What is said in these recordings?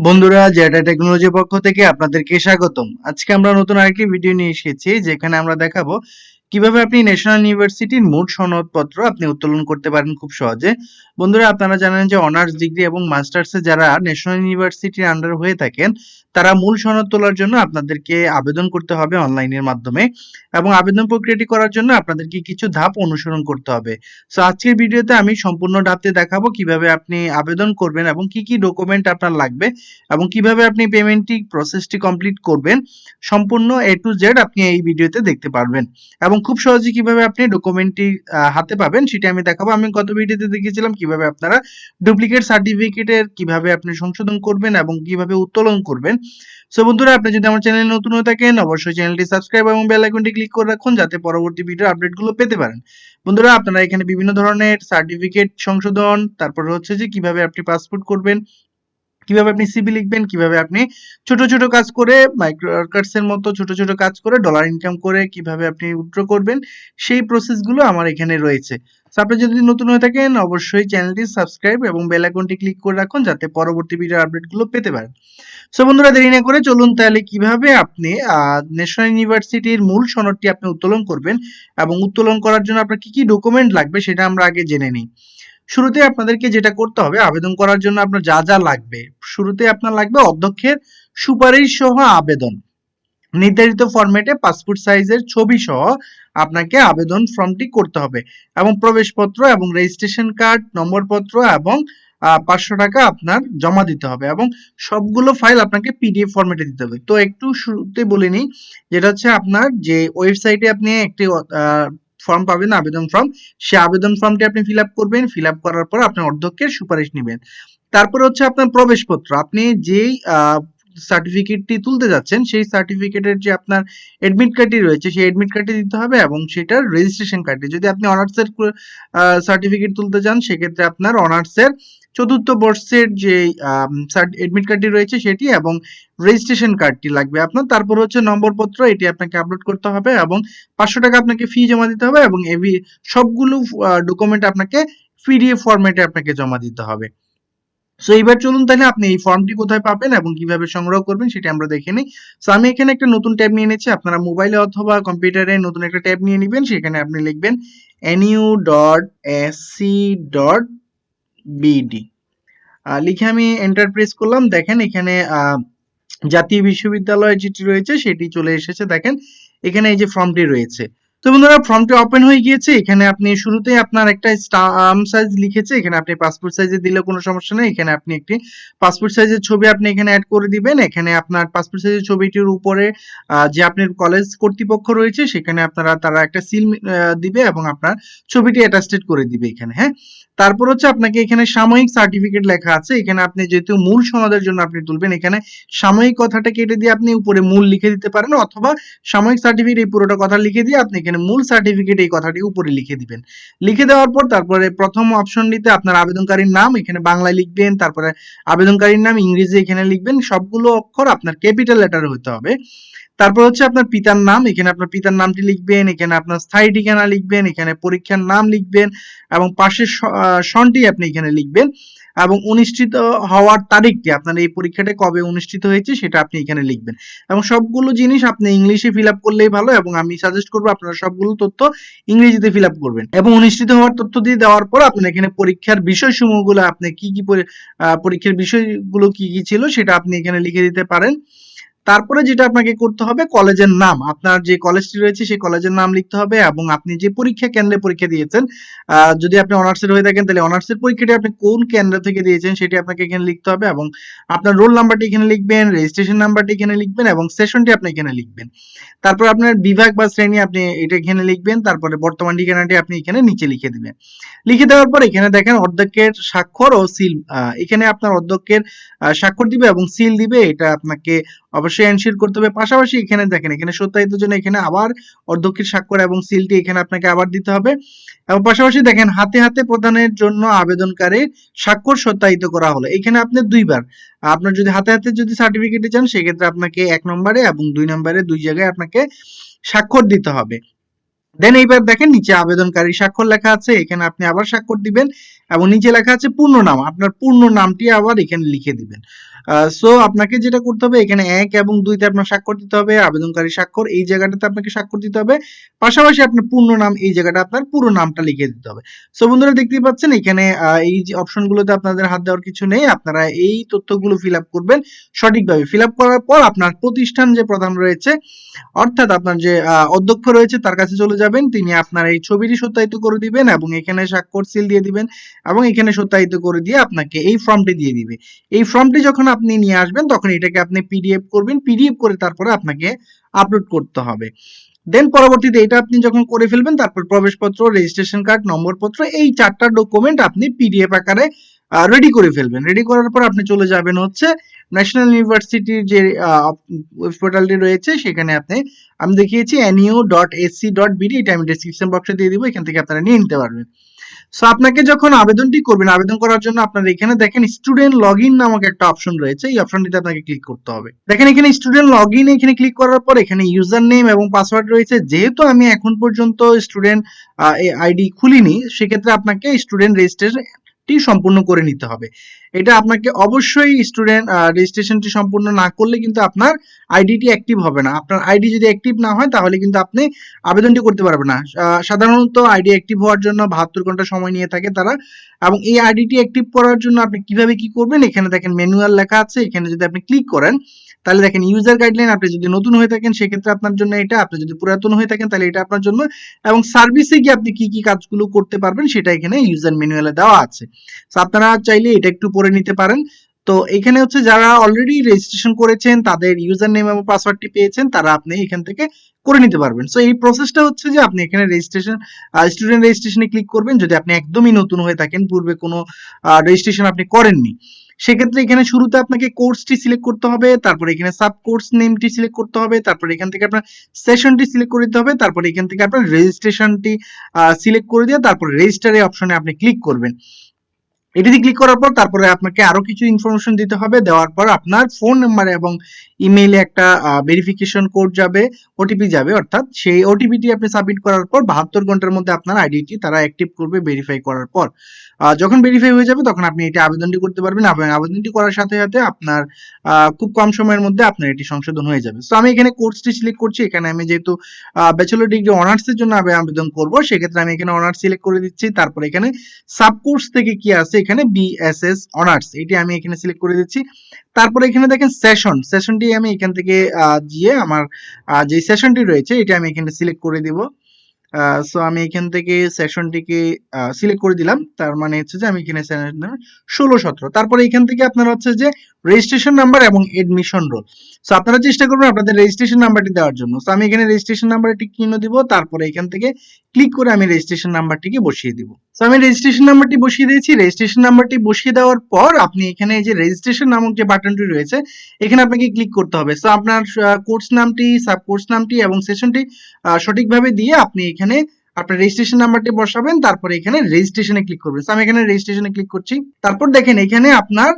বন্ধুরা জেটা টেকনোলজি পক্ষ থেকে আপনাদেরকে স্বাগতম। আজকে আমরা নতুন আরেকটি ভিডিও নিয়ে এসেছি, যেখানে আমরা দেখাবো কীভাবে আপনি ন্যাশনাল ইউনিভার্সিটির মোট সনদপত্র আপনি উত্তোলন করতে পারেন খুব সহজে। বন্ধুরা, আপনারা জানেন যে অনার্স ডিগ্রি এবং মাস্টার্সে যারা ন্যাশনাল ইউনিভার্সিটির আন্ডার হয়ে থাকেন, তারা মূল সনদ তোলার জন্য আপনাদেরকে আবেদন করতে হবে অনলাইনের মাধ্যমে এবং আবেদন প্রক্রিয়াটি করার জন্য আপনাদেরকে কিছু ধাপ অনুসরণ করতে হবে। সো আজকের ভিডিওতে আমি সম্পূর্ণ ধাপতে দেখাবো কীভাবে আপনি আবেদন করবেন এবং কি কি ডকুমেন্ট আপনার লাগবে এবং কীভাবে আপনি পেমেন্টটি প্রসেসটি কমপ্লিট করবেন। সম্পূর্ণ এ টু জেড আপনি এই ভিডিওতে দেখতে পারবেন এবং খুব সহজে কীভাবে আপনি ডকুমেন্টটি হাতে পাবেন সেটা আমি দেখাবো। আমি গত ভিডিওতে দেখিয়েছিলাম কীভাবে আপনারা ডুপ্লিকেট সার্টিফিকেটের কীভাবে আপনি সংশোধন করবেন এবং কীভাবে উত্তোলন করবেন। সো বন্ধুরা, আপনি যদি আমার চ্যানেলে নতুন হয়ে থাকেন, অবশ্যই চ্যানেলটি সাবস্ক্রাইব এবং বেল আইকনটি ক্লিক করে রাখুন যাতে পরবর্তী ভিডিও আপডেটগুলো পেতে পারেন। বন্ধুরা, আপনারা এখানে বিভিন্ন ধরনের সার্টিফিকেট সংশোধন, তারপর হচ্ছে যে কীভাবে আপনি পাসপোর্ট করবেন, কীভাবে আপনি সিবি লিখবেন, কীভাবে আপনি ছোট ছোট কাজ করে মাইক্রো এর মতো ছোট ছোট কাজ করে ডলার ইনকাম করে কীভাবে আপনি উইথড্র করবেন, সেই প্রসেসগুলো আমার এখানে রয়েছে। আপনি যদি নতুন হয়ে থাকেন, অবশ্যই চ্যানেলটি সাবস্ক্রাইব এবং বেল আইকনটি ক্লিক করে রাখুন, যাতে পরবর্তী ভিডিও আপডেটগুলো পেতে পারেন। সো বন্ধুরা, দেরি না করে চলুন তাহলে কীভাবে আপনি ন্যাশনাল ইউনিভার্সিটির মূল সনদটি আপনি উত্তোলন করবেন এবং উত্তোলন করার জন্য আপনার কি কি ডকুমেন্ট লাগবে সেটা আমরা আগে জেনে নিই। শুরুতে আপনাদেরকে যেটা করতে হবে, আবেদন করার জন্য আপনার যা যা লাগবে। শুরুতে আপনার লাগবে অধ্যক্ষের সুপারিশ সহ আবেদন। নির্ধারিত ফরম্যাটে পাসপোর্ট সাইজের ছবি সহ আপনাকে আবেদন ফর্মটি করতে হবে এবং প্রবেশপত্র এবং রেজিস্ট্রেশন কার্ড নম্বরপত্র এবং পাঁচশো টাকা আপনার জমা দিতে হবে এবং সবগুলো ফাইল আপনাকে পিডিএফ ফরম্যাটে দিতে হবে। তো একটু শুরুতে বলে নিই, যেটা হচ্ছে আপনার যে ওয়েবসাইটে আপনি একটি ফর্ম পাবেন, আবেদন ফর্ম সে আবেদন ফর্মটি আপনি ফিল আপ করবেন ফিল আপ করার পর আপনার অধ্যক্ষের সুপারিশ নেবেন। তারপরে হচ্ছে আপনার প্রবেশপত্র। আপনি যেই সার্টিফিকেটটি তুলতে যাচ্ছেন, সেই সার্টিফিকেটের যে আপনার এডমিট কার্ডটি রয়েছে, সেই এডমিট কার্ডটি দিতে হবে এবং সেটার রেজিস্ট্রেশন কার্ডটি যদি আপনি অনার্সের সার্টিফিকেট তুলতে যান, সেক্ষেত্রে আপনার অনার্সের চতুর্থ বর্ষের যে এডমিট কার্ডটি রয়েছে সেটি এবং রেজিস্ট্রেশন কার্ডটি লাগবে আপনার। তারপর হচ্ছে নম্বরপত্র, এটি আপনাকে আপলোড করতে হবে এবং পাঁচশো টাকা আপনাকে ফি জমা দিতে হবে এবং এভি, সবগুলো ডকুমেন্ট আপনাকে পিডিএফ ফরম্যাটে আপনাকে জমা দিতে হবে। সো এইবার চলুন তাহলে আপনি এই ফর্মটি কোথায় পাবেন এবং কীভাবে সংগ্রহ করবেন সেটা আমরা দেখে নিই। সো আমি এখানে একটা নতুন ট্যাব নিয়ে নিচ্ছি আপনারা মোবাইলে অথবা কম্পিউটারে নতুন একটা ট্যাব নিয়ে নেবেন। সেখানে আপনি লিখবেন NU dot SC dot BD লিখে আমি এন্টার প্রেস করলাম। দেখেন এখানে জাতীয় বিশ্ববিদ্যালয় যেটি রয়েছে সেটি চলে এসেছে। দেখেন, এখানে এই যে ফর্মটি রয়েছে। তো বন্ধুরা ফর্মটি ওপেন হয়ে গিয়েছে। এখানে আপনি শুরুতে আপনার একটা আর্ম সাইজ লিখেছে। এখানে আপনি পাসপোর্ট সাইজে দিলে কোনো সমস্যা নেই। এখানে আপনি একটি পাসপোর্ট সাইজের ছবি আপনি এখানে অ্যাড করে দিবেন। এখানে আপনার পাসপোর্ট সাইজের ছবিটির উপরে যে আপনার কলেজ কর্তৃপক্ষ রয়েছে, সেখানে আপনারা তারা একটা সিল দিবে এবং আপনার ছবিটি অ্যাটাস্টেড করে দিবে এখানে হ্যাঁ? তারপর হচ্ছে আপনাকে এখানে সাময়িক সার্টিফিকেট লেখা আছে। এখানে আপনি যেহেতু মূল সনদের জন্য আপনি তুলবেন, এখানে সাময়িক কথাটা কেটে দিয়ে আপনি উপরে মূল লিখে দিতে পারেন অথবা সাময়িক সার্টিফিকেট এই পুরোটা কথা লিখে দিয়ে আপনি এখানে মূল সার্টিফিকেট এই কথাটি উপরে লিখে দিবেন। লিখে দেওয়ার পর তারপরে প্রথম অপশনটিতে আপনার আবেদনকারীর নাম, এখানে বাংলায় লিখবেন, তারপরে আবেদনকারীর নাম ইংরেজি এখানে লিখবেন, সবগুলো অক্ষর আপনার ক্যাপিটাল লেটারে হতে হবে। তারপর হচ্ছে আপনার পিতার নাম, এখানে আপনার পিতার নামটি লিখবেন, এখানে আপনার স্থায়ী ঠিকানা লিখবেন, এখানে পরীক্ষার নাম লিখবেন এবং পাশের সনটি আপনি এখানে লিখবেন এবং অনুষ্ঠিত হওয়ার তারিখটি, আপনার এই পরীক্ষাটা কবে অনুষ্ঠিত হয়েছে সেটা আপনি এখানে লিখবেন। এবং সবগুলো জিনিস আপনি ইংলিশে ফিল আপ করলেই ভালো এবং আমি সাজেস্ট করব আপনারা সবগুলো তথ্য ইংরেজিতে ফিল আপ করবেন। এবং অনুষ্ঠিত হওয়ার তথ্য দিয়ে দেওয়ার পর আপনার এখানে পরীক্ষার বিষয়সমূহগুলো আপনি কি কি পরীক্ষার বিষয়গুলো কি কি ছিল সেটা আপনি এখানে লিখে দিতে পারেন। তারপরে যেটা আপনাকে করতে হবে, কলেজের নাম। আপনার যে কলেজটি রয়েছে, সেই কলেজের নাম লিখতে হবে এবং আপনি যে পরীক্ষা কেন্দ্রে পরীক্ষা দিয়েছেন যদি আপনি অনার্সের হয়ে থাকেন, তাহলে অনার্সের পরীক্ষাটি আপনি কোন কেন্দ্র থেকে দিয়েছেন, সেটি আপনাকে এখানে লিখতে হবে এবং আপনার রোল নাম্বারটি এখানে লিখবেন, রেজিস্ট্রেশন নাম্বারটি এখানে লিখবেন এবং সেশনটি আপনি এখানে লিখবেন। তারপর আপনার বিভাগ বা শ্রেণি আপনি এটা এখানে লিখবেন, তারপরে বর্তমান ঠিকানাটি আপনি এখানে নিচে লিখে দিবেন। লিখে দেওয়ার পর এখানে দেখেন অধ্যক্ষের স্বাক্ষর ও সিল এখানে আপনার অধ্যক্ষের স্বাক্ষর দিবে এবং সিল দিবে, এটা আপনাকে অবশ্যই এনশিওর করতে হবে। পাশাপাশি এখানে দেখেন, এখানে সত্যায়িত জন্য এখানে আবার অধ্যক্ষের স্বাক্ষর এবং সিলটি এখানে আপনাকে আবার দিতে হবে। এবং পাশাপাশি দেখেন, হাতে হাতে প্রদানের জন্য আবেদনকারীর স্বাক্ষর সত্যায়িত করা হলো। এখানে আপনি দুইবার, আপনার যদি হাতে হাতে যদি সার্টিফিকেটে চান, সেক্ষেত্রে আপনাকে এক নম্বরে এবং দুই নম্বরে দুই জায়গায় আপনাকে স্বাক্ষর দিতে হবে। দেন এইবার দেখেন, নিচে আবেদনকারী স্বাক্ষর লেখা আছে, এখানে আপনি আবার স্বাক্ষর দিবেন এবং নিচে লেখা আছে পূর্ণ নাম। আপনার পূর্ণ নামটি আবার এখানে লিখে দিবেন। সো আপনাকে যেটা করতে হবে, এখানে এক এবং দুইতে আপনার স্বাক্ষর দিতে হবে, আবেদনকারী স্বাক্ষর এই জায়গাটাতে আপনাকে স্বাক্ষর দিতে হবে, পাশাপাশি আপনার পূর্ণ নাম এই জায়গাটা আপনার পুরো নামটা লিখে দিতে হবে। সো বন্ধুরা দেখতেই পাচ্ছেন, এখানে এই যে অপশনগুলোতে আপনাদের হাত দেওয়ার কিছু নেই, আপনারা এই তথ্যগুলো ফিল আপ করবেন সঠিকভাবে। ফিল আপ করার পর আপনার প্রতিষ্ঠান যে প্রধান রয়েছে, অর্থাৎ আপনার যে অধ্যক্ষ রয়েছে, তার কাছে চলে যাবেন, তিনি আপনার এই ছবিটি সত্যায়িত করে দিবেন এবং এখানে স্বাক্ষর সিল দিয়ে দিবেন এবং এখানে সত্যায়িত করে দিয়ে আপনাকে এই ফর্মটি দিয়ে দিবে। এই ফর্মটি যখন আপনি নিয়ে আসবেন, তখন এটাকে আপনি পিডিএফ করবেন পিডিএফ করে তারপরে আপনাকে আপলোড করতে হবে। দেন পরবর্তীতে এটা আপনি যখন করে ফেলবেন, তারপর প্রবেশপত্র রেজিস্ট্রেশন কার্ড নম্বরপত্র, এই চারটা ডকুমেন্ট আপনি পিডিএফ আকারে রেডি করে ফেলবেন। রেডি করার পর আপনি চলে যাবেন হচ্ছে ন্যাশনাল ইউনিভার্সিটির যে ওয়েব পোর্টালটি রয়েছে, সেখানে আপনি, আমি দেখিয়েছি NU dot SC dot BD এটা আমি ডেসক্রিপশন বক্সে দিয়ে দিব, এখান থেকে আপনারা নিয়ে নিতে পারবেন। সো আপনাকে যখন আবেদনটি করবেন, আবেদন করার জন্য আপনার এখানে দেখেন স্টুডেন্ট লগ ইন নামক একটা অপশন রয়েছে। এই অপশনটিতে আপনাকে ক্লিক করতে হবে। দেখেন এখানে স্টুডেন্ট লগ ইন এখানে ক্লিক করার পর এখানে ইউজার নেম এবং পাসওয়ার্ড রয়েছে। যেহেতু আমি এখন পর্যন্ত স্টুডেন্ট আইডি খুলিনি, সেক্ষেত্রে আপনাকে স্টুডেন্ট রেজিস্ট্রেশনটি সম্পূর্ণ করে নিতে হবে। এটা আপনাকে অবশ্যই স্টুডেন্ট রেজিস্ট্রেশনটি সম্পূর্ণ না করলে কিন্তু আপনার আইডিটি অ্যাক্টিভ হবে না। আপনার আইডি যদি অ্যাক্টিভ না হয়, তাহলে কিন্তু আপনি আবেদনটি করতে পারবেন না। সাধারণত আইডি অ্যাক্টিভ হওয়ার জন্য বাহাত্তর ঘণ্টা সময় নিয়ে থাকে তারা এবং এই আইডিটি অ্যাক্টিভ করার জন্য আপনি কীভাবে কি করবেন, এখানে দেখেন ম্যানুয়াল লেখা আছে। এখানে যদি আপনি ক্লিক করেন তাহলে দেখেন ইউজার গাইডলাইন আপনি যদি নতুন হয়ে থাকেন, সেক্ষেত্রে আপনার জন্য এটা, আপনি যদি পুরাতন হয়ে থাকেন, তাহলে এটা আপনার জন্য। এবং সার্ভিসে গিয়ে আপনি কি কি কাজগুলো করতে পারবেন, সেটা এখানে ইউজার ম্যানুয়ালে দেওয়া আছে। তো আপনারা চাইলে এটা একটু পড়ে নিতে পারেন। তো, এখানে হচ্ছে যারা অলরেডি রেজিস্ট্রেশন করেছেন, তাদের ইউজার নেম এবং পাসওয়ার্ডটি পেয়েছেন, তারা আপনি এখান থেকে করে নিতে পারবেন। সো এই প্রসেসটা হচ্ছে যে আপনি এখানে রেজিস্ট্রেশন স্টুডেন্ট রেজিস্ট্রেশনে ক্লিক করবেন। যদি আপনি একদমই নতুন হয়ে থাকেন, পূর্বে কোনো রেজিস্ট্রেশন আপনি করেননি। সেক্ষেত্রে এখানে শুরুতে আপনাকে কোর্সটি সিলেক্ট করতে হবে, তারপরে এখানে সাব কোর্স নেমটি সিলেক্ট করতে হবে, তারপরে এখান থেকে আপনার সেশনটি সিলেক্ট করে দিতে হবে, তারপরে এখান থেকে আপনার রেজিস্ট্রেশনটি সিলেক্ট করে দিয়ে তারপরে রেজিস্টারে অপশনে আপনি ক্লিক করবেন। এটিতে ক্লিক করার পর তারপরে আপনাকে আরও কিছু ইনফরমেশন দিতে হবে, দেওয়ার পর আপনার ফোন নাম্বার এবং ইমেইলে একটা ভেরিফিকেশন কোড যাবে ওটিপি যাবে, অর্থাৎ সেই ওটিপিটি আপনি সাবমিট করার পর বাহাত্তর ঘণ্টার মধ্যে আপনার আইডিটি তারা অ্যাক্টিভ করবে ভেরিফাই করার পর। যখন ভেরিফাই হয়ে যাবে, তখন আপনি এটি আবেদনটি করতে পারবেন আবেদনটি করার সাথে সাথে আপনার খুব কম সময়ের মধ্যে আপনার এটি সংশোধন হয়ে যাবে। তো আমি এখানে কোর্সটি সিলেক্ট করছি। এখানে আমি যেহেতু ব্যাচেলর ডিগ্রি অনার্স এর জন্য আবেদন করব, সেক্ষেত্রে আমি এখানে অনার্স সিলেক্ট করে দিচ্ছি। তারপর এখানে সাব কোর্স থেকে কি আছে? এখানে বিএসএস অনার্স এটি আমি এখানে সিলেক্ট করে দিচ্ছি। তারপরে এখানে দেখেন সেশন সেশনটি আমি এখান থেকে গিয়ে আমার যে সেশনটি রয়েছে, এটা আমি এখানে সিলেক্ট করে দিব। সো আমি এখান থেকে সেশনটিকে সিলেক্ট করে দিলাম। তার মানে হচ্ছে যে আমি এখানে ষোলো সতেরো। তারপরে এখান থেকে আপনার হচ্ছে যে রেজিস্ট্রেশন নাম্বার এবং এডমিশন রোল সো আপনারা চেষ্টা করবেন আপনাদের রেজিস্ট্রেশন নাম্বারটি দেওয়ার জন্য। সো আমি এখানে রেজিস্ট্রেশন নাম্বারটি কিনে দিব, তারপরে এখান থেকে ক্লিক করে আমি রেজিস্ট্রেশন নাম্বারটিকে বসিয়ে দিব। সো আমি রেজিস্ট্রেশন নাম্বারটি বসিয়ে দিয়েছি। রেজিস্ট্রেশন নাম্বারটি বসিয়ে দেওয়ার পর আপনি এখানে যে রেজিস্ট্রেশন নামক যে বাটনটি রয়েছে, এখানে আপনাকে ক্লিক করতে হবে। সো আপনার কোর্স নামটি সাব কোর্স নামটি এবং সেশনটি সঠিকভাবে দিয়ে আপনি এখানে আপনার রেজিস্ট্রেশন নাম্বারটি বসাবেন, তারপরে এখানে রেজিস্ট্রেশনে ক্লিক করবেন। আমি এখানে রেজিস্ট্রেশনে ক্লিক করছি। তারপর দেখেন এখানে আপনার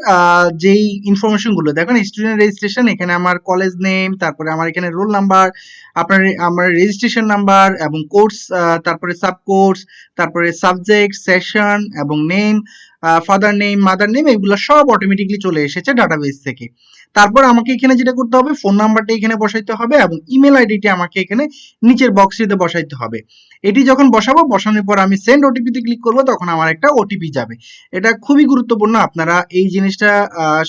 যেই ইনফরমেশনগুলো, দেখেন স্টুডেন্ট রেজিস্ট্রেশন এখানে আমার কলেজ নেম তারপরে আমার এখানে রোল নাম্বার আপনার আমার রেজিস্ট্রেশন নাম্বার এবং কোর্স তারপরে সাব কোর্স তারপরে সাবজেক্ট সেশন এবং name father name mother name এগুলো সব অটোমেটিকলি চলে এসেছে ডাটাবেস থেকে। তারপর আমাকে এখানে যেটা করতে হবে ফোন নাম্বারটা এখানে বসাইতে হবে এবং ইমেল আইডিটি আমাকে এখানে নিচের বক্সটিতে বসাইতে হবে। এটি যখন বসাবো, বসানোর পর আমি সেন্ড ওটিপিতে ক্লিক করব, তখন আমার একটা ওটিপি যাবে। এটা খুবই গুরুত্বপূর্ণ, আপনারা এই জিনিসটা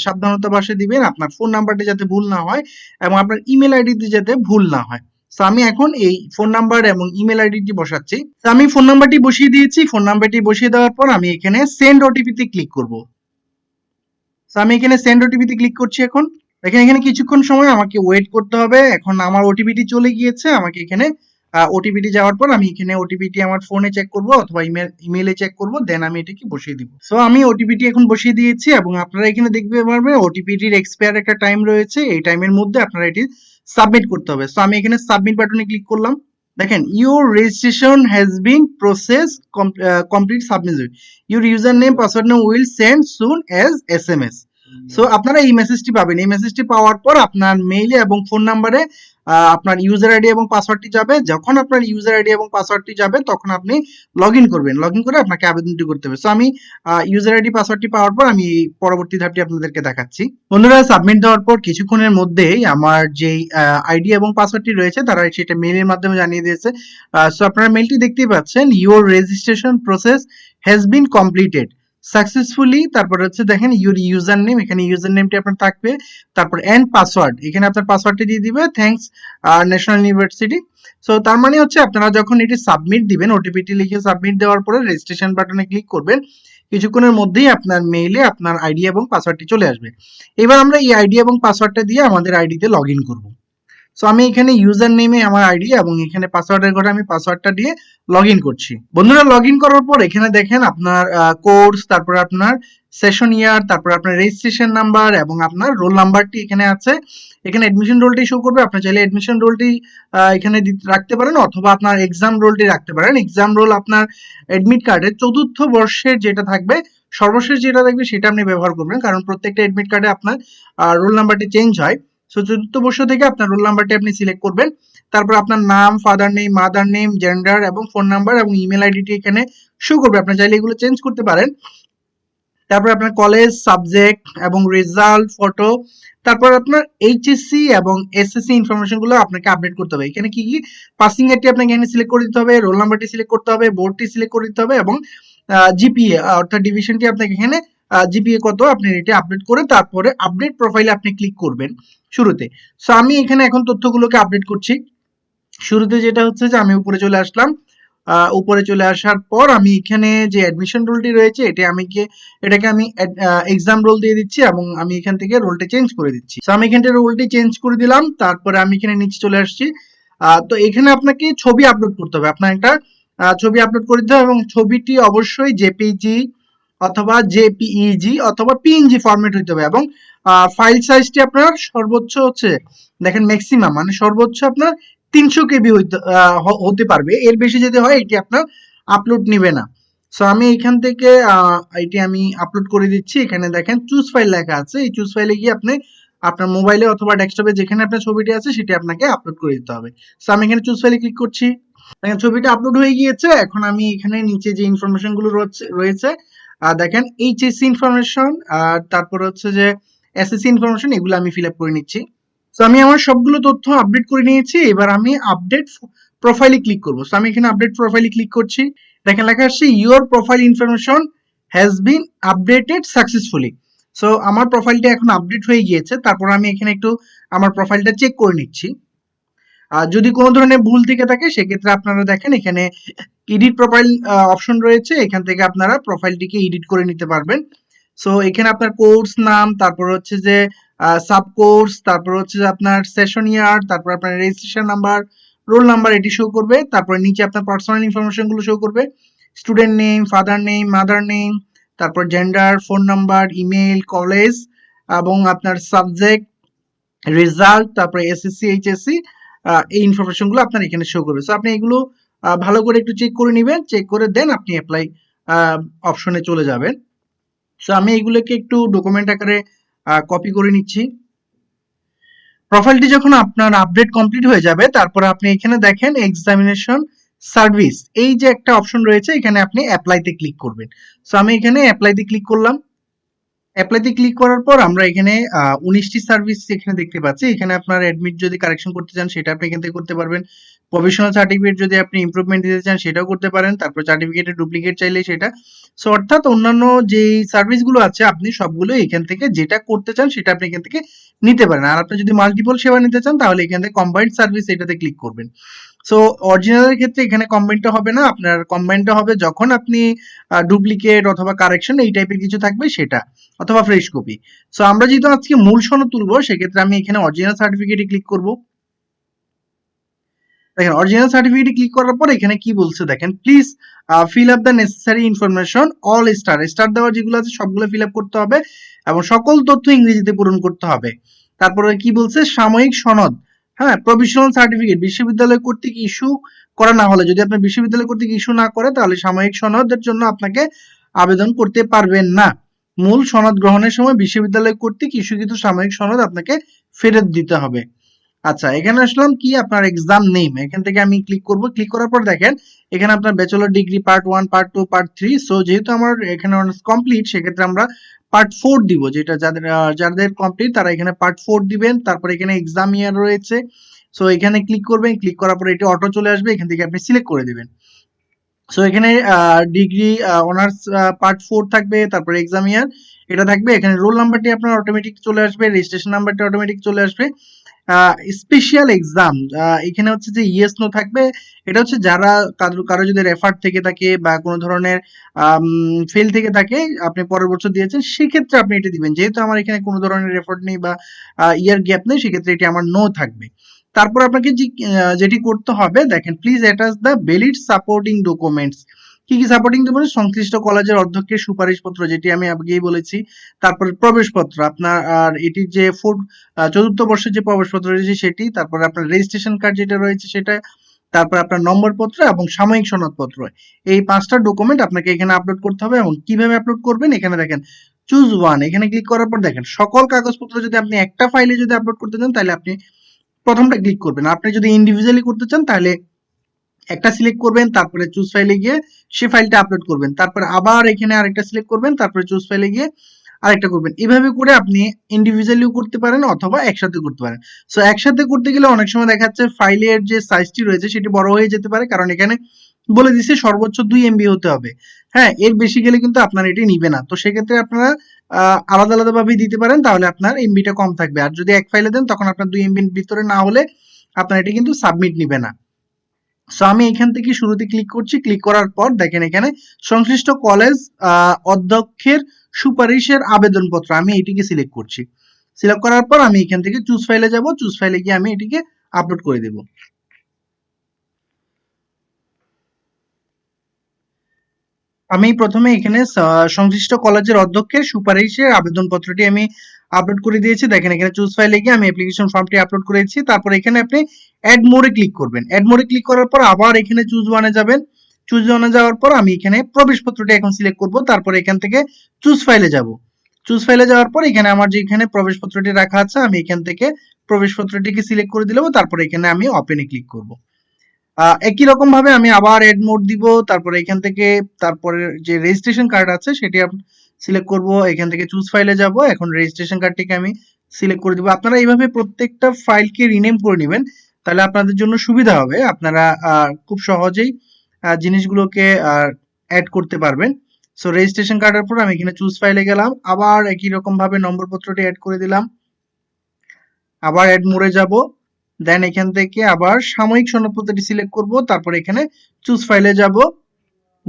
সাবধানতা বাসে দিবেন, আপনার ফোন নাম্বারটি যাতে ভুল না হয় এবং আপনার ইমেল আইডিতে যাতে ভুল না হয়। তো আমি এখন এই ফোন নাম্বার এবং ইমেল আইডিটি বসাচ্ছি। তো আমি ফোন নাম্বারটি বসিয়ে দিয়েছি। ফোন নাম্বারটি বসিয়ে দেওয়ার পর আমি এখানে সেন্ড ওটিপিতে ক্লিক করব। তো আমি এখানে সেন্ড ওটিপিতে ক্লিক করছি এখন। দেখেন এখানে কিছুক্ষণ সময় আমাকে ওয়েট করতে হবে। এখন আমার ওটিপিটি চলে গিয়েছে। আমাকে এখানে ওটিপিটি যাওয়ার পর আমি এখানে ওটিপিটি আমার ফোনে চেক করব অথবা ইমেল ইমেলে চেক করব। দেন আমি এটাকে বসিয়ে দিব। সো আমি ওটিপিটি এখন বসিয়ে দিয়েছি এবং আপনারা এখানে দেখতে পারবেন ওটিপিটির এক্সপায়ার একটা টাইম রয়েছে। এই টাইমের মধ্যে আপনারা এটি সাবমিট করতে হবে। সো আমি এখানে সাবমিট বাটনে ক্লিক করলাম। দেখেন your registration has been process complete submit your user name password name will send soon as S M S so আপনারা এই মেসেজটি পাবেন। এই মেসেজটি পাওয়ার পর আপনার মেইলে এবং ফোন নাম্বারে আপনার ইউজার আইডি এবং পাসওয়ার্ডটি যাবে। যখন আপনার ইউজার আইডি এবং পাসওয়ার্ডটি যাবে, তখন আপনি লগ ইন করবেন। লগ ইন করে আপনাকে আবেদনটি করতে হবে। সো আমি ইউজার আইডি পাসওয়ার্ডটি পাওয়ার পর আমি পরবর্তী ধাপটি আপনাদেরকে দেখাচ্ছি। বন্ধুরা সাবমিট দেওয়ার পর কিছুক্ষণের মধ্যেই আমার যেই আইডি এবং পাসওয়ার্ডটি রয়েছে, তারা সেটা মেইলের মাধ্যমে জানিয়ে দিয়েছে। সো আপনারা মেইলটি দেখতেই পাচ্ছেন your registration process has been completed successfully তারপর হচ্ছে দেখেন ইউর ইউজার নেম এখানে ইউজার নেমটি আপনার থাকবে। তারপর এন্ড পাসওয়ার্ড এখানে আপনার পাসওয়ার্ডটি দিয়ে দিবে। থ্যাঙ্কস ন্যাশনাল ইউনিভার্সিটি সো তার মানে হচ্ছে আপনারা যখন এটি সাবমিট দিবেন ওটিপিটি লিখে সাবমিট দেওয়ার পরে রেজিস্ট্রেশন বাটনে ক্লিক করবেন, কিছুক্ষণের মধ্যেই আপনার মেইলে আপনার আইডি এবং পাসওয়ার্ডটি চলে আসবে। এবার আমরা এই আইডি এবং পাসওয়ার্ডটা দিয়ে আমাদের আইডিতে লগ ইন করব। সো আমি এখানে ইউজার নেমে আমার আইডি এবং এখানে পাসওয়ার্ডের ঘরে আমি পাসওয়ার্ডটা দিয়ে লগ করছি। বন্ধুরা লগ করার পর এখানে দেখেন আপনার কোর্স তারপর আপনার সেশন ইয়ার তারপর আপনার রেজিস্ট্রেশন নাম্বার এবং আপনার রোল নাম্বারটি এখানে আছে। এখানে এডমিশন রোলটি শো করবে। আপনি চাইলে এডমিশন রোলটি এখানে রাখতে পারেন অথবা আপনার এক্সাম রোলটি রাখতে পারেন। এক্সাম রোল আপনার এডমিট কার্ডের চতুর্থ বর্ষের যেটা থাকবে, সর্বশেষ যেটা থাকবে সেটা আপনি ব্যবহার করবেন। কারণ প্রত্যেকটা এডমিট কার্ডে আপনার রোল নাম্বারটি চেঞ্জ হয়। সো চতুর্থ বর্ষ থেকে আপনার রোল নাম্বারটি আপনি সিলেক্ট করবেন। তারপর আপনার নাম father name mother name gender এবং ফোন নাম্বার এবং ইমেল আইডিটি এখানে শো করবে। আপনার চাইলে এগুলো চেঞ্জ করতে পারেন। তারপর আপনার কলেজ সাবজেক্ট এবং রেজাল্ট ফটো তারপর আপনার এইচএসসি এবং এসএসসি ইনফরমেশনগুলো আপনাকে আপডেট করতে হবে। এখানে কি কি? পাসিং এরটি আপনাকে এখানে সিলেক্ট করে দিতে হবে রোল নাম্বারটি সিলেক্ট করতে হবে বোর্ডটি সিলেক্ট করে দিতে হবে এবং জিপিএ অর্থাৎ ডিভিশনটি আপনাকে এখানে জিপিএ কত আপনি এটি আপডেট করে তারপরে আপডেট প্রোফাইলে আপনি ক্লিক করবেন শুরুতে। সো আমি এখানে এখন তথ্যগুলোকে আপডেট করছি। শুরুতে যেটা হচ্ছে যে আমি উপরে চলে আসলাম। উপরে চলে আসার পর আমি এখানে যে অ্যাডমিশন রোলটি রয়েছে, এটা আমি কে এটাকে আমি এক্সাম রোল দিয়ে দিচ্ছি এবং আমি এখান থেকে রোলটা চেঞ্জ করে দিচ্ছি। তো আমি এখান থেকে রোলটি চেঞ্জ করে দিলাম। তারপরে আমি এখানে নিচে চলে আসছি। তো এখানে আপনাকে ছবি আপলোড করতে হবে। আপনার একটা ছবি আপলোড করে দিতে হবে এবং ছবিটি অবশ্যই জেপিজি অথবা জেপিইজি অথবা পিএনজি ফরম্যাট হইতে হবে এবং ফাইল সাইজটি আপনার সর্বোচ্চ হচ্ছে, দেখেন ম্যাক্সিমাম মানে সর্বোচ্চ আপনার তিনশো কেবি হতে পারবে। এর বেশি যদি হয়, এটি আপনার আপলোড নিবে না। সো আমি এখান থেকে এটি আমি আপলোড করে দিচ্ছি। এখানে দেখেন চুজ ফাইল লেখা আছে। এই চুজ ফাইলে গিয়ে আপনি আপনার মোবাইলে অথবা ডেস্কটপে যেখানে আপনার ছবিটি আছে, সেটি আপনাকে আপলোড করে দিতে হবে। সো আমি এখানে চুজ ফাইলে ক্লিক করছি। দেখেন, ছবিটা আপলোড হয়ে গিয়েছে। এখন আমি এখানে নিচে যে ইনফরমেশনগুলো রয়েছে- দেখেন এইচএসসি ইনফরমেশন আর তারপর হচ্ছে যে এসএসসি ইনফরমেশন এগুলো আমি ফিল আপ করে নিচ্ছি। তো আমি আমার সবগুলো তথ্য আপডেট করে নিয়েছি, এবার আমি আপডেট প্রোফাইলে ক্লিক করব। সো আমি এখানে আপডেট প্রোফাইলে ক্লিক করছি। দেখেন লেখা আসছে your profile information has been updated successfully so আমার প্রোফাইলটা এখন আপডেট হয়ে গিয়েছে, তারপর আমি এখানে একটু আমার প্রোফাইলটা চেক করে নিচ্ছি। আর যদি কোনো ধরনের ভুল থেকে থাকে, সেক্ষেত্রে আপনারা দেখেন এখানে এডিট প্রোফাইল অপশন রয়েছে, এখান থেকে আপনারা প্রোফাইলটিকে এডিট করে নিতে পারবেন। সো এখানে আপনার কোর্স নাম, তারপর হচ্ছে যে সাব কোর্স তারপর হচ্ছে আপনার সেশন ইয়ার তারপর আপনার রেজিস্ট্রেশন নাম্বার রোল নাম্বার এটি শো করবে, তারপর নিচে আপনার পার্সোনাল ইনফরমেশনগুলো শো করবে। Student name father name mother name তারপর gender phone number email college এবং আপনার সাবজেক্ট রেজাল্ট তারপরে এসএসসি এইচএসসি এই ইনফরমেশনগুলো আপনার এখানে শো করবে। সো আপনি এগুলো ভালো করে একটু চেক করে নেবেন চেক করে দেন আপনি অ্যাপ্লাই অপশনে চলে যাবেন। সো আমি এগুলোকে একটু ডকুমেন্ট আকারে কপি করে নিচ্ছি। প্রোফাইলটি যখন আপনার আপডেট কমপ্লিট হয়ে যাবে, তারপরে আপনি এখানে দেখেন এক্সামিনেশন সার্ভিস এই যে একটা অপশন রয়েছে, এখানে আপনি অ্যাপ্লাইতে ক্লিক করবেন। সো আমি এখানে অ্যাপ্লাইতে ক্লিক করলাম। অ্যাপ্লাইতে ক্লিক করার পর আমরা এখানে উনিশটি সার্ভিস এখানে দেখতে পাচ্ছি। এখানে আপনার অ্যাডমিট যদি কারেকশন করতে চান, সেটা আপনি এখান থেকে করতে পারবেন। প্রফেশনাল সার্টিফিকেট যদি আপনি ইমপ্রুভমেন্ট দিতে চান, সেটাও করতে পারেন। তারপর সার্টিফিকেটের ডুপ্লিকেট চাইলে সেটা। সো অর্থাৎ অন্যান্য যে সার্ভিসগুলো আছে, আপনি সবগুলো এখান থেকে যেটা করতে চান, সেটা আপনি এখান থেকে নিতে পারেন। আর আপনি যদি মাল্টিপল সেবা নিতে চান, তাহলে এখান থেকে কম্বাইন্ড সার্ভিস এটাতে ক্লিক করবেন। সো অরিজিনালের ক্ষেত্রে এখানে কম্বাইনটা হবে না। আপনার কম্বাইনটা হবে যখন আপনি ডুপ্লিকেট অথবা কারেকশন এই টাইপের কিছু থাকবে, সেটা। অথবা ফ্রেশ কপি সো আমরা যেহেতু আজকে মূল সনদ তুলবো, সেক্ষেত্রে আমি এখানে অরিজিনাল সার্টিফিকেটে ক্লিক করব। দেখেন অরিজিনাল সার্টিফিকেটে ক্লিক করার পর এখানে কি বলছে দেখেন please fill up the necessary information all star star দেওয়া যেগুলো আছে সবগুলো ফিল আপ করতে হবে এবং সকল তথ্য ইংরেজিতে পূরণ করতে হবে। তারপরে কি বলছে? সাময়িক সনদ। হ্যাঁ প্রভিশনাল সার্টিফিকেট বিশ্ববিদ্যালয় কর্তৃক ইস্যু করা না হলে, যদি আপনার বিশ্ববিদ্যালয় কর্তৃক ইস্যু না করে, তাহলে সাময়িক সনদের জন্য আপনাকে আবেদন করতে পারবেন না। মূল সনদ গ্রহণের সময় বিশ্ববিদ্যালয় কর্তৃক ইস্যুকৃত সাময়িক সনদ আপনাকে ফেরত দিতে হবে। আচ্ছা এখানে আসলাম কি? আপনার এক্সাম নেম এখান থেকে আমি ক্লিক করব। ক্লিক করার পর দেখেন, এখানে আপনার bachelor degree part one part two part three so যেহেতু আমার এখানে অনার্স কমপ্লিট সেক্ষেত্রে আমরা পার্ট ফোর দিব, যেটা যাদের যাদের কমপ্লিট তারা এখানে পার্ট ফোর দিবেন। তারপর এখানে এক্সাম ইয়ার রয়েছে। সো এখানে ক্লিক করবেন। ক্লিক করার পর এটা অটো চলে আসবে। এখান থেকে আপনি সিলেক্ট করে দিবেন। সো এখানে ডিগ্রি অনার্স পার্ট ফোর থাকবে। তারপরে এক্সাম ইয়ার এটা থাকবে। এখানে রোল নাম্বারটি আপনার অটোমেটিক চলে আসবে। রেজিস্ট্রেশন নাম্বারটি অটোমেটিক চলে আসবে। স্পেশাল এক্সাম এখানে হচ্ছে যে ইয়েস নো থাকবে। এটা হচ্ছে যারা কারও যদি রেফার থেকে থাকে বা কোনো ধরনের ফেল থেকে থাকে, আপনি পরের বছর দিয়েছেন, সেক্ষেত্রে আপনি এটা দিবেন। যেহেতু আমার এখানে কোনো ধরনের রেফার নেই বা ইয়ার গ্যাপ নেই, সেক্ষেত্রে এটি আমার নো থাকবে। তারপর আপনাকে যেটি করতে হবে, দেখেন please attach the valid supporting documents কি কি সাপোর্টিং ডকুমেন্টস সংশ্লিষ্ট কলেজের অধ্যক্ষের সুপারিশপত্র, যেটি আমি আগেই বলেছি। তারপরে প্রবেশপত্র, আপনার, আর এটি যে ফোর্থ চতুর্থ বর্ষের যে প্রবেশপত্র রয়েছে সেটি, তারপরে আপনার রেজিস্ট্রেশন কার্ড যেটা রয়েছে সেটা, তারপর আপনার নম্বরপত্র এবং সাময়িক সনদপত্র। এই পাঁচটা ডকুমেন্ট আপনাকে এখানে আপলোড করতে হবে এবং কীভাবে আপলোড করবেন, এখানে দেখেন চুজ ওয়ান এখানে ক্লিক করার পর দেখেন, সকল কাগজপত্র যদি আপনি একটা ফাইলে যদি আপলোড করতে চান, তাহলে আপনি প্রথমটা ক্লিক করবেন। আপনি যদি ইন্ডিভিজুয়ালি করতে চান, তাহলে একটা সিলেক্ট করবেন, তারপরে চুজ ফাইলে গিয়ে সে ফাইলটা আপলোড করবেন। তারপরে আবার এখানে আরেকটা সিলেক্ট করবেন, তারপরে চুজ ফাইলে গিয়ে আরেকটা করবেন। এভাবে করে আপনি ইন্ডিভিজুয়ালিও করতে পারেন অথবা একসাথে করতে পারেন। সো একসাথে করতে গেলে অনেক সময় দেখা যাচ্ছে ফাইলের যে সাইজটি রয়েছে, সেটি বড় হয়ে যেতে পারে। কারণ এখানে বলে দিছে সর্বোচ্চ দুই এমবি হতে হবে। হ্যাঁ এর বেশি গেলে কিন্তু আপনার এটি নিবে না। তো সেক্ষেত্রে আপনারা আলাদা আলাদা ভাবে দিতে পারেন, তাহলে আপনার এমবিটা কম থাকবে। আর যদি এক ফাইলে দেন, তখন আপনার দুই এমবির ভিতরে না হলে আপনার এটি কিন্তু সাবমিট নিবে না। সো আমি এখান থেকে শুরুতে ক্লিক করছি। ক্লিক করার পর দেখেন এখানে সংশ্লিষ্ট কলেজ অধ্যক্ষের সুপারিশের আবেদনপত্র আমি এটিকে সিলেক্ট করছি। সিলেক্ট করার পর আমি এখান থেকে চুজ ফাইলে যাব। চুজ ফাইলে গিয়ে আমি এটিকে আপলোড করে দেব। আমি প্রথমে এখানে সংশ্লিষ্ট কলেজের অধ্যক্ষের সুপারিশের আবেদনপত্রটি আমি আপলোড করে দিয়েছি। দেখেন, এখানে চুজ ফাইলে গিয়ে আমি অ্যাপ্লিকেশন ফর্মটি আপলোড করেছি। তারপর এখানে আপনি অ্যাড মোড়ে ক্লিক করবেন। অ্যাড মোড়ে ক্লিক করার পর আবার এখানে চুজ ওয়ানে যাবেন। চুজ ওয়ানে যাওয়ার পর আমি এখানে প্রবেশপত্রটি এখন সিলেক্ট করব। তারপর এখান থেকে চুজ ফাইলে যাব। চুজ ফাইলে যাওয়ার পর এখানে আমার যে এখানে প্রবেশপত্রটি রাখা আছে, আমি এখান থেকে প্রবেশপত্রটিকে সিলেক্ট করে দিলাম তারপর এখানে আমি ওপেনে ক্লিক করব। একই রকম ভাবে আমি আবার এড মোড দিব। তারপরে এখান থেকে তারপরে যে রেজিস্ট্রেশন কার্ড আছে, সেটি সিলেক্ট করব, এখান থেকে চুজ ফাইলে যাব, এখন রেজিস্ট্রেশন কার্ডটিকে আমি সিলেক্ট করে দিব। আপনারা এইভাবে প্রত্যেকটা ফাইলকে রিনেম করে নেবেন, তাহলে আপনাদের জন্য সুবিধা হবে। আপনারা খুব সহজেই জিনিসগুলোকে অ্যাড করতে পারবেন। সো রেজিস্ট্রেশন কার্ডের পর আমি এখানে চুজ ফাইলে গেলাম, আবার একই রকম ভাবে নম্বরপত্রটি অ্যাড করে দিলাম। আবার অ্যাড মোড়ে যাব দেন এখান থেকে আবার সাময়িক সনদপত্রটি সিলেক্ট করব, তারপর এখানে চুজ ফাইলে যাব।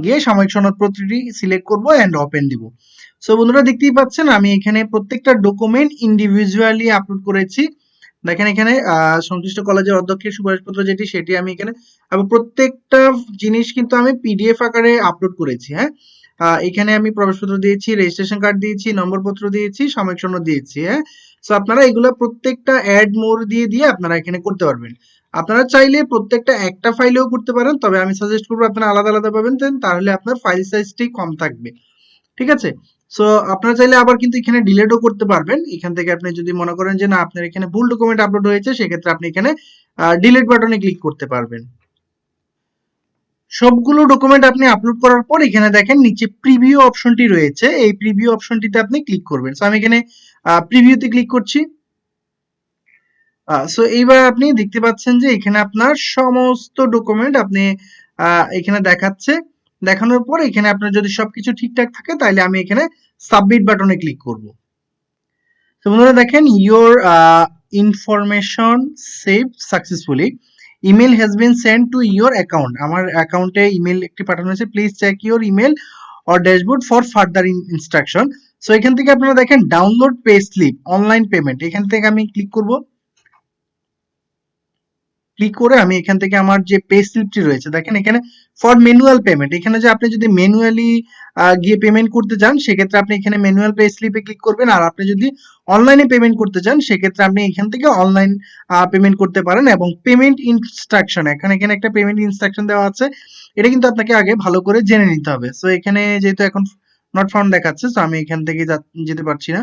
গিয়ে সাময়িক সনদপত্রটি সিলেক্ট করব এন্ড ওপেন দিব। সো বন্ধুরা, দেখতেই পাচ্ছেন, আমি এখানে প্রত্যেকটা ডকুমেন্ট ইন্ডিভিজুয়ালি আপলোড করেছি। দেখেন এখানে সংশ্লিষ্ট কলেজের অধ্যক্ষের সুপারিশপত্র যেটি, সেটি আমি এখানে, এবং প্রত্যেকটা জিনিস কিন্তু আমি পিডিএফ আকারে আপলোড করেছি হ্যাঁ? এখানে আমি প্রবেশপত্র দিয়েছি রেজিস্ট্রেশন কার্ড দিয়েছি, নম্বরপত্র দিয়েছি, সাময়িক সনদ দিয়েছি হ্যাঁ? সো আপনারা এগুলো প্রত্যেকটা অ্যাড মোর দিয়ে দিয়ে আপনারা এখানে করতে পারবেন। আপনারা চাইলে প্রত্যেকটা একটা ফাইলেও করতে পারেন, তবে আমি সাজেস্ট করব আপনারা আলাদা আলাদা পাবেন তাহলে আপনার ফাইল সাইজটি কম থাকবে। ঠিক আছে? সো আপনারা চাইলে আবার কিন্তু এখানে ডিলেটও করতে পারবেন। এখান থেকে আপনি যদি মনে করেন যে না, আপনার এখানে ভুল ডকুমেন্ট আপলোড হয়েছে, সেক্ষেত্রে আপনি এখানে ডিলিট বাটনে ক্লিক করতে পারবেন। সবগুলো ডকুমেন্ট আপনি আপলোড করার পর এখানে দেখেন, নিচে প্রিভিউ অপশনটি রয়েছে। এই প্রিভিউ অপশনটিতে আপনি ক্লিক করবেন। সো আমি এখানে প্রিভিউতে ক্লিক করছি। সো এইবার আপনি দেখতে পাচ্ছেন যে এখানে আপনার সমস্ত ডকুমেন্ট আপনি এখানে দেখাচ্ছে। দেখানোর পর এখানে আপনার যদি সবকিছু ঠিকঠাক থাকে, তাহলে আমি এখানে সাবমিট বাটনে ক্লিক করব। তো বন্ধুরা দেখেন your information save successfully email has been send to your account আমার অ্যাকাউন্টে ইমেল একটি পাঠানো হয়েছে। Please check your email or dashboard for further instruction so এখান থেকে আপনারা দেখেন download pay slip online payment এখান থেকে আমি ক্লিক করব। ক্লিক করে আমি এখান থেকে আমার যে পে স্লিপটি রয়েছে, দেখেন এখানে ফর ম্যানুয়াল পেমেন্ট এখানে যে আপনি যদি ম্যানুয়ালি গিয়ে পেমেন্ট করতে চান, সেক্ষেত্রে আপনি এখানে ম্যানুয়াল পে স্লিপে ক্লিক করবেন। আর আপনি যদি অনলাইনে পেমেন্ট করতে চান, সেক্ষেত্রে আপনি এখান থেকে অনলাইন পেমেন্ট করতে পারেন এবং পেমেন্ট ইনস্ট্রাকশন এখানে এখানে একটা পেমেন্ট ইনস্ট্রাকশন দেওয়া আছে। এটা কিন্তু আপনাকে আগে ভালো করে জেনে নিতে হবে। সো এখানে যেহেতু এখন নট ফাউন্ড দেখাচ্ছে তো আমি এখান থেকে যেতে পারছি না।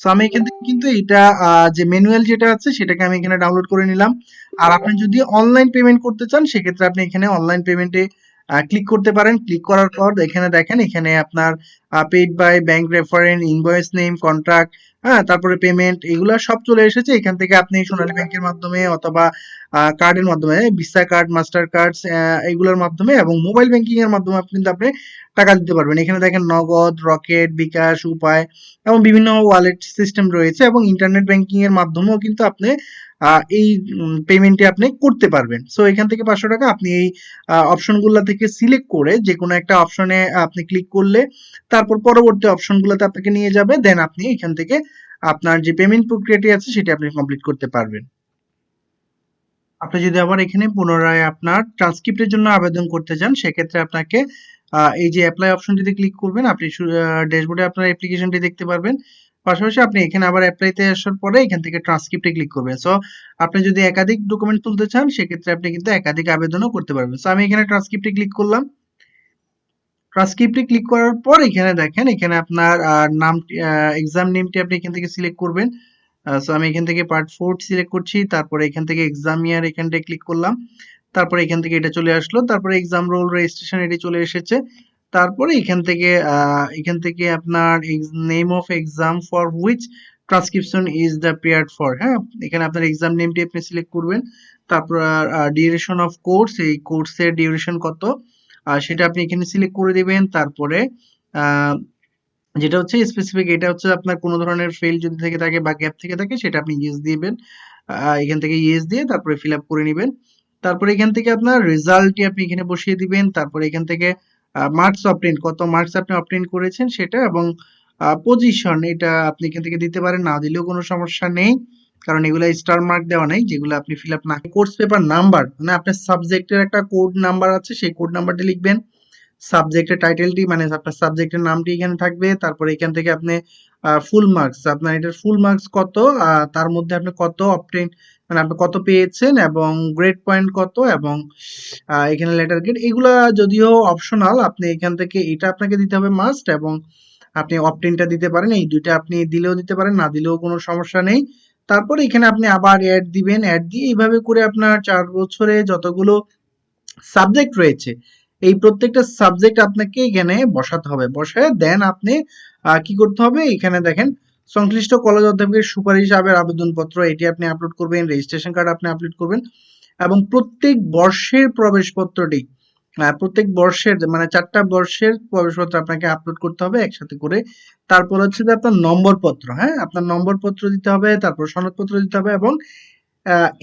সো আমি এখান থেকে কিন্তু এটা যে ম্যানুয়াল যেটা আছে, সেটাকে আমি এখানে ডাউনলোড করে নিলাম। আর আপনি যদি অনলাইন পেমেন্ট করতে চান, সেক্ষেত্রে আপনি এখানে অনলাইন পেমেন্টে ক্লিক করতে পারেন। ক্লিক করার পর এখানে দেখেন, এখানে আপনার paid by bank reference invoice name contract হ্যাঁ তারপরে পেমেন্ট এগুলো সব চলে এসেছে। এখান থেকে আপনি সোনালী ব্যাংকের মাধ্যমে অথবা কার্ডের মাধ্যমে ভিসা কার্ড মাস্টার কার্ড এগুলোর মাধ্যমে এবং মোবাইল ব্যাংকিং এর মাধ্যমে আপনি কিন্তু আপনি টাকা দিতে পারবেন। এখানে দেখেন, নগদ, রকেট, বিকাশ, উপায় এবং বিভিন্ন ওয়ালেট সিস্টেম রয়েছে এবং ইন্টারনেট ব্যাংকিং এর মাধ্যমেও কিন্তু আপনি এই পেমেন্টটি আপনি করতে পারবেন। সো এখান থেকে পাঁচশো টাকা আপনি এই অপশনগুলো থেকে সিলেক্ট করে যে কোনো একটা অপশনে আপনি ক্লিক করলে তারপর পরবর্তী অপশনগুলোতে আপনাকে নিয়ে যাবে। দেন আপনি এখান থেকে আপনার যে পেমেন্ট প্রক্রিয়াটি আছে সেটা আপনি কমপ্লিট করতে পারবেন। আপনি যদি আবার এখানে পুনরায় আপনার ট্রান্সক্রিপ্টের জন্য আবেদন করতে চান, সেক্ষেত্রে আপনাকে এই যে অ্যাপ্লাই অপশনটিতে ক্লিক করবেন। আপনি ড্যাশবোর্ডে আপনার অ্যাপ্লিকেশনটি দেখতে পারবেন। পাশাপাশি আপনি এখানে আবার অ্যাপ্লাইতে আসার পরে এখান থেকে ট্রান্সক্রিপ্টে ক্লিক করবেন। সো আপনি যদি একাধিক ডকুমেন্ট তুলতে চান, সেক্ষেত্রে আপনি কিন্তু একাধিক আবেদনও করতে পারবেন। সো আমি এখানে ট্রান্সক্রিপ্টে ক্লিক করলাম। ট্রান্সক্রিপ্টে ক্লিক করার পর এখানে দেখেন, এখানে আপনার নাম এক্সাম নেমটি আপনি এখান থেকে সিলেক্ট করবেন। সো আমি এখান থেকে পার্ট ফোর সিলেক্ট করছি। তারপরে এখান থেকে এক্সাম ইয়ার এখানটায় ক্লিক করলাম। তারপরে এখান থেকে এটা চলে আসলো। তারপরে এক্সাম রোল রেজিস্ট্রেশন এটি চলে এসেছে। তারপরে এখান থেকে এখান থেকে আপনার name of exam for which transcription is the paired for হ্যাঁ? এখানে আপনার এক্সাম নেমটি আপনি সিলেক্ট করবেন, তারপর ডিউরেশন অফ কোর্স এই কোর্সের ডিউরেশন কত সেটা আপনি এখানে সিলেক্ট করে দিবেন, তারপরে যেটা হচ্ছে স্পেসিফিক এটা হচ্ছে আপনার কোনো ধরনের ফেল যদি থেকে থাকে বা গ্যাপ থেকে থাকে, সেটা আপনি ইয়েস দিবেন এখান থেকে ইয়েস দিয়ে তারপরে ফিল আপ করে নেবেন, তারপরে এখান থেকে আপনার রেজাল্টটি আপনি এখানে বসিয়ে দিবেন, তারপরে এখান থেকে মার্কস অবটেন কত মার্কস আপনি অবটেন করেছেন সেটা এবং পজিশন এটা আপনি এখান থেকে দিতে পারেন, না দিলেও কোনো সমস্যা নেই। কারণ এগুলা স্টার মার্ক দেওয়া নেই, যেগুলো আপনি ফিল আপ না কোর্স পেপার নাম্বার মানে আপনার সাবজেক্টের একটা কোড নাম্বার আছে, সেই কোড নাম্বারটি লিখবেন। সাবজেক্টের টাইটেলটি মানে আপনার সাবজেক্টের নামটি এখানে থাকবে, তারপরে এখান থেকে আপনি ফুল মার্কস আপনার এটার ফুল মার্কস কত তার মধ্যে আপনি কত অবটেন মানে আপনি কত পেয়েছেন এবং গ্রেড পয়েন্ট কত এবং এখানে লেটার গ্রেড এগুলা যদিও অপশনাল আপনি এখান থেকে এটা আপনাকে দিতে হবে মাস্ট এবং আপনি অপটেনটা দিতে পারেন, এই দুইটা আপনি দিলেও দিতে পারেন, না দিলেও কোনো সমস্যা নেই। তারপর এখানে আপনি আবার অ্যাড দিবেন অ্যাড দিয়ে এইভাবে করে আপনার চার বছরে যতগুলো সাবজেক্ট রয়েছে, এই প্রত্যেকটা সাবজেক্ট আপনাকে এখানে বসাতে হবে। বসায় দেন আপনি কি করতে হবে? এখানে দেখেন সংশ্লিষ্ট কলেজ অধ্যাপকের সুপারিশ আবের আবেদনপত্র এটি আপনি আপলোড করবেন রেজিস্ট্রেশন কার্ড আপনি আপলোড করবেন এবং প্রত্যেক বর্ষের প্রবেশপত্রটি প্রত্যেক বর্ষের মানে চারটা বর্ষের প্রবেশপত্র আপনাকে আপলোড করতে হবে একসাথে করে। তারপর হচ্ছে যে আপনার নম্বর পত্র হ্যাঁ? আপনার নম্বর পত্র দিতে হবে, তারপর সনদপত্র দিতে হবে এবং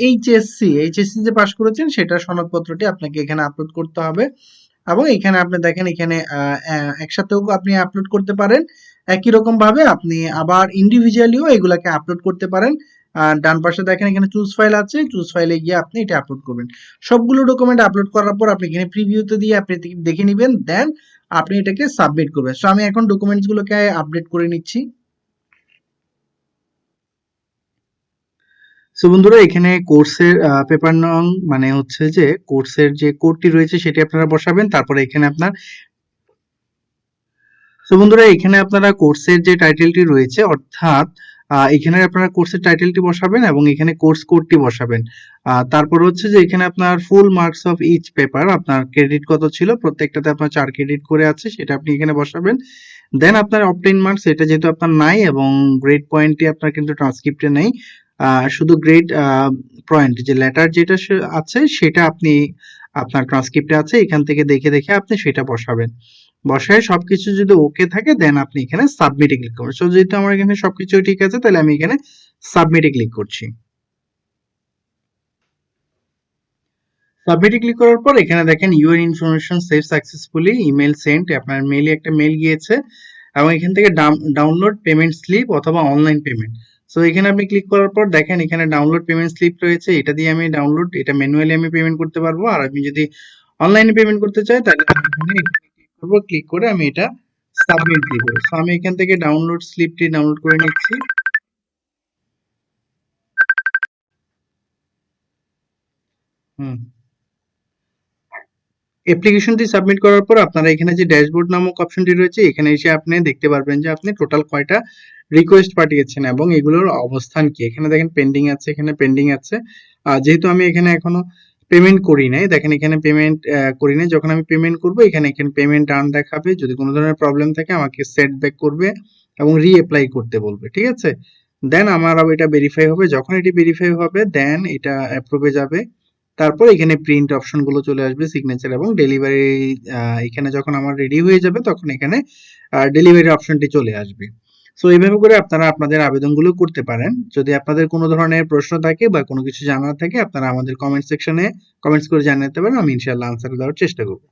এইচএসসি এইচএসসি যে পাশ করেছেন সেটা সনদপত্রটি আপনাকে এখানে আপলোড করতে হবে এবং এখানে আপনি দেখেন, এখানে একসাথেও আপনি আপলোড করতে পারেন। একই রকম ভাবে আপনি আবার ইন্ডিভিজুয়ালিও এগুলাকে আপলোড করতে পারেন। ডান পাশে দেখেন এখানে চুজ ফাইল আছে। চুজ ফাইলে গিয়ে আপনি এটা আপলোড করবেন। সবগুলো ডকুমেন্ট আপলোড করার পর আপনি এখানে প্রিভিউতে দিয়ে আপনি দেখে- নেবেন। দেন আপনি এটাকে সাবমিট করবেন। সো আমি এখন ডকুমেন্টস গুলোকে আপডেট করে নিচ্ছি। সো বন্ধুরা, এখানে কোর্সের পেপার নং মানে হচ্ছে যে কোর্সের যে কোডটি রয়েছে সেটি আপনারা বসাবেন। তারপরে এখানে আপনার তো বন্ধুরা, এখানে আপনারা কোর্সের যে টাইটেলটি রয়েছে, অর্থাৎ এখানে আপনারা কোর্সের টাইটেলটি বসাবেন এবং এখানে কোর্স কোডটি বসাবেন। তারপর হচ্ছে যে, এখানে আপনার full marks of each paper আপনার ক্রেডিট কত ছিল, প্রত্যেকটাতে আপনার চার ক্রেডিট করে আছে, সেটা আপনি এখানে বসাবেন। দেন আপনার অপটেন মার্কস এটা যেহেতু আপনার নাই এবং গ্রেড পয়েন্টটি আপনার কিন্তু ট্রান্সক্রিপ্টে নেই শুধু গ্রেড পয়েন্ট যে লেটার যেটা আছে, সেটা আপনি আপনার ট্রান্সক্রিপ্টে আছে, এখান থেকে দেখে দেখে আপনি সেটা বসাবেন। বসায় সবকিছু যদি ওকে থাকে দেন আপনি এখানে সাবমিটে ক্লিক করবেন। সো যেহেতু আমার এখানে সবকিছু ঠিক আছে, তাহলে আমি এখানে সাবমিটে ক্লিক করছি। সাবমিটে ক্লিক করার পর এখানে দেখেন your information save successfully email sent আপনার মেইলে একটা মেল গিয়েছে, এবং এখান থেকে ডাউনলোড পেমেন্ট স্লিপ অথবা অনলাইন পেমেন্ট সো এখানে আপনি ক্লিক করার পর দেখেন, এখানে ডাউনলোড পেমেন্ট স্লিপ রয়েছে, এটা দিয়ে আমি ডাউনলোড এটা ম্যানুয়ালি আমি পেমেন্ট করতে পারব। আর আমি যদি অনলাইনে পেমেন্ট করতে চাই, তাহলে করব ক্লিক করে আমি এটা সাবমিট দিব সো আমি এখান থেকে ডাউনলোড স্লিপটি ডাউনলোড করে নিচ্ছি। হুম। অ্যাপ্লিকেশনটি সাবমিট করার পর আপনারা এখানে যে ড্যাশবোর্ড নামক অপশনটি রয়েছে, এখানে এসে আপনি দেখতে পারবেন যে আপনি টোটাল কয়টা রিকোয়েস্ট পাঠিয়েছেন এবং এগুলোর অবস্থান কি। এখানে দেখেন পেন্ডিং আছে, এখানে পেন্ডিং আছে। যেহেতু আমি এখানে এখনও পেমেন্ট করি নাই। দেখেন, এখানে পেমেন্ট করি নাই। যখন আমি পেমেন্ট করব, এখানে এখানে পেমেন্ট ডান দেখাবে। যদি কোনো ধরনের প্রবলেম থাকে, আমাকে সেট ব্যাক করবে এবং রিঅ্যাপ্লাই করতে বলবে, ঠিক আছে? দেন আমার এটা ভেরিফাই হবে। যখন এটি ভেরিফাই হবে দেন এটা অ্যাপ্রুভে যাবে। তারপর এখানে প্রিন্ট অপশনগুলো চলে আসবে সিগনেচার এবং ডেলিভারি এখানে যখন আমার রেডি হয়ে যাবে, তখন এখানে ডেলিভারি অপশনটি চলে আসবে। সো এইভাবে করে আপনারা আপনাদের আবেদনগুলো করতে পারেন। যদি আপনাদের কোনো ধরনের প্রশ্ন থাকে বা কোনো কিছু জানার থাকে, আপনারা আমাদের কমেন্ট সেকশনে কমেন্টস করে জানাতে পারেন, আমি ইনশাআল্লাহ আনসার দেওয়ার চেষ্টা করব।